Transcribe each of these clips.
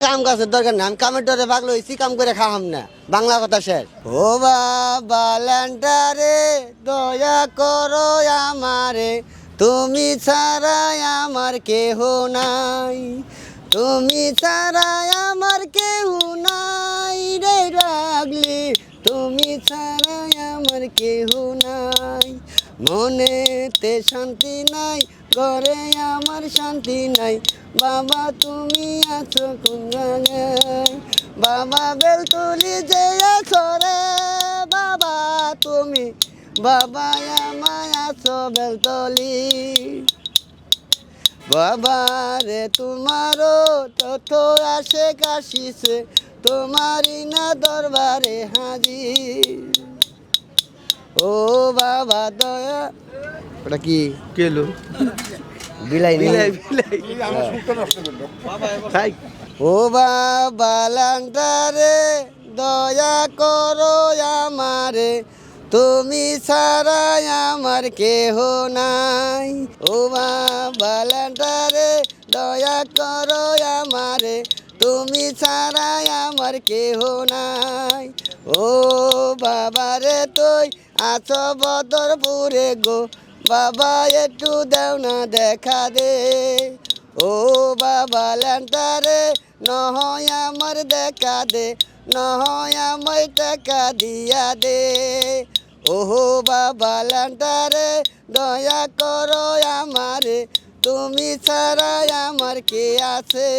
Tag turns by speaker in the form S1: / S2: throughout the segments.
S1: কাম কাজের দরকার নেই। আমি কামের ডরে পাগল হয়েছি কাম করে খাওয়াম না। বাংলা কথা শেষ। ও বাবা দয়া করো আমারে। তুমি ছাড়াই আমার কেহ নাই। তুমি ছাড়াই আমার কেহ নাই রে রাগলি। তুমি ছাড়াই আমার কেহ নাই। মনেতে শান্তি নাই, ঘরে আমার শান্তি নাই। বাবা, তুমি আছো কোন বাবা, বেলতুলি যে আছো রে বাবা, তুমি, বাবা, আমায় আছো বেলতলি। বাবা রে, তোমারও তথ্য আসে কাশিছে তোমারই না দরবারে হাজির। ও বাবা দয়া। ওটা কি?
S2: কেলো
S1: বিলাই
S2: বিলাই বিলাই। তাই?
S1: ও বাবা লান্টারে দয়া করো আমারে। তুমি ছাড়া আমার কেহ নাই। ও বাবা লান্টারে দয়া করো আমারে। তুমি ছাড়া আমার কেহ নাই। ও বাবা রে তুই আছো বদরপুরে গো, বাবা একটু দেও না দেখা দে। ও বাবা ল্যান্টারে নহয় আমার দেখা দে নহয় আমার টাকা দিয়া দে। ওহো বাবা ল্যান্টারে, দয়া করো আমারে, তুমি ছাড়া আমার কে আছে?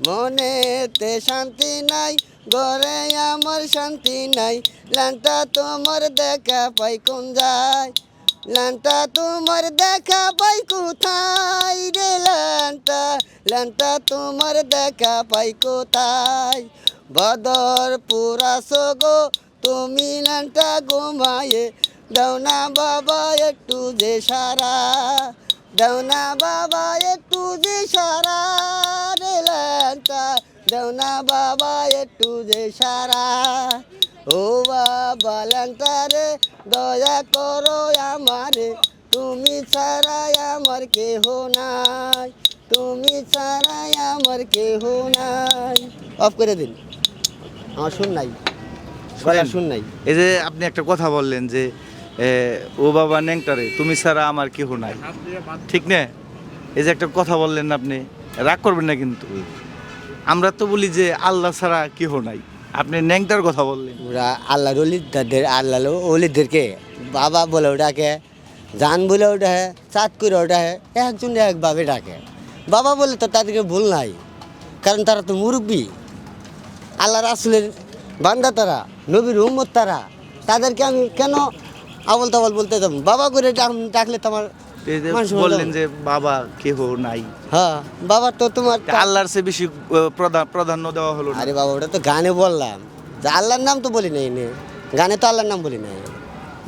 S1: মনেতে শান্তি নাই, ঘরে আমার শান্তি নাই। ল্যান্টা তোমার দেখা পাই কোন যায়? ল্যান্টা তোমার দেখা পাই কোথায় রে ল্যান্টা ল্যান্টা তোমার দেখা পাই কোথায়? বদর পুরা গো, তুমি ল্যান্টা ঘুমায়ে। দাও না বাবা একটু যে সারা। দাও না বাবা একটু যে সারা রে ল্যান্টা দাও না বাবা একটু যে সারা। ও বাবা ল্যান্টারে দয়া করো আমারে। তুমি ছাড়াই আমার কেহ নাই। তুমি ছাড়াই আমার কেহ নাই। অফ করে দিন। আমার শুন নাই। শুন নাই।
S2: এই যে আপনি একটা কথা বললেন যে ও বাবা ন্যাংটারে, তুমি ছাড়া আমার কেহ নাই। ঠিক না? এই যে একটা কথা বললেন আপনি, রাগ করবেন না কিন্তু। আমরা তো বলি যে আল্লাহ ছাড়া কেহ নাই। আপনি ন্যাংটার কথা বললেন।
S1: ওরা আল্লাহর অলিদের আল্লাহ অলিদেরকে বাবা বলে ডাকে, জান বলে ডাকে চাঁদ করে ডাকে একজন একভাবে ডাকে। বাবা বলে তো তাদেরকে ভুল নাই, কারণ তারা তো মুরব্বী। আল্লাহ রাসুলের বান্দা তারা, নবীর উম্মত তারা। তাদেরকে আমি কেন আবল তাবল বলতে যাব বাবা করে ডাকলে তোমার
S2: বললেন যে বাবা কেহ নাই।
S1: হ্যাঁ বাবা তো তোমার
S2: আল্লাহর চেয়ে বেশি প্রাধান্য দেওয়া হলো
S1: আরে বাবা ওটা তো গানে বললাম। যে আল্লাহর নাম তো বলি নাই গানে তো আল্লাহর নাম বলি নাই।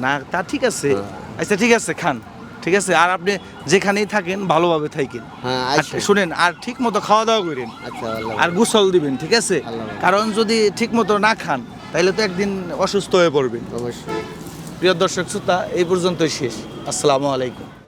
S2: না তা ঠিক আছে।
S1: হ্যাঁ।
S2: আচ্ছা ঠিক আছে খান। ঠিক আছে আর আপনি যেখানেই থাকেন ভালোভাবে থাকেন।
S1: হ্যাঁ
S2: শুনেন আর ঠিক মতো খাওয়া দাওয়া করেন।
S1: আচ্ছা
S2: আর গোসল দিবেন ঠিক আছে? কারণ যদি ঠিক মতো না খান তাহলে তো একদিন অসুস্থ হয়ে পড়বেন।
S1: অবশ্যই।
S2: প্রিয় দর্শক শ্রোতা এই পর্যন্তই শেষ। আসসালামু আলাইকুম।